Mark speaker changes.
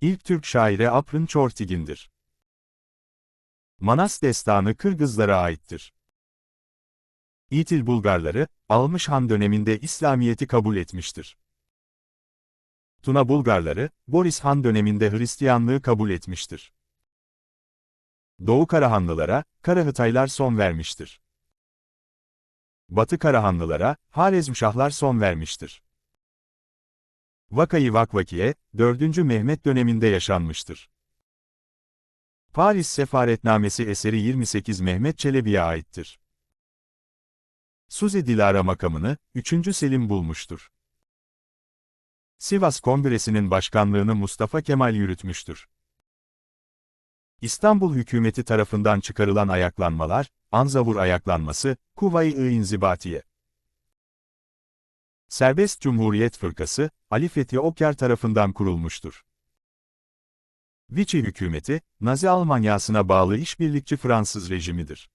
Speaker 1: İlk Türk şairi Aprın Çortigin'dir. Manas destanı Kırgızlara aittir. İtil Bulgarları, Almış Han döneminde İslamiyet'i kabul etmiştir. Tuna Bulgarları, Boris Han döneminde Hristiyanlığı kabul etmiştir. Doğu Karahanlılara, Karahıtaylar son vermiştir. Batı Karahanlılara, Harezmşahlar son vermiştir. Vakayı Vakvakiye, 4. Mehmet döneminde yaşanmıştır. Paris Sefaretnamesi eseri 28 Mehmet Çelebi'ye aittir. Suzi Dilara makamını, 3. Selim bulmuştur. Sivas Kongresi'nin başkanlığını Mustafa Kemal yürütmüştür. İstanbul hükümeti tarafından çıkarılan ayaklanmalar, Anzavur ayaklanması, Kuvayi-i İnzibatiye. Serbest Cumhuriyet Fırkası, Ali Fethi Okyar tarafından kurulmuştur. Vichy hükümeti, Nazi Almanyasına bağlı işbirlikçi Fransız rejimidir.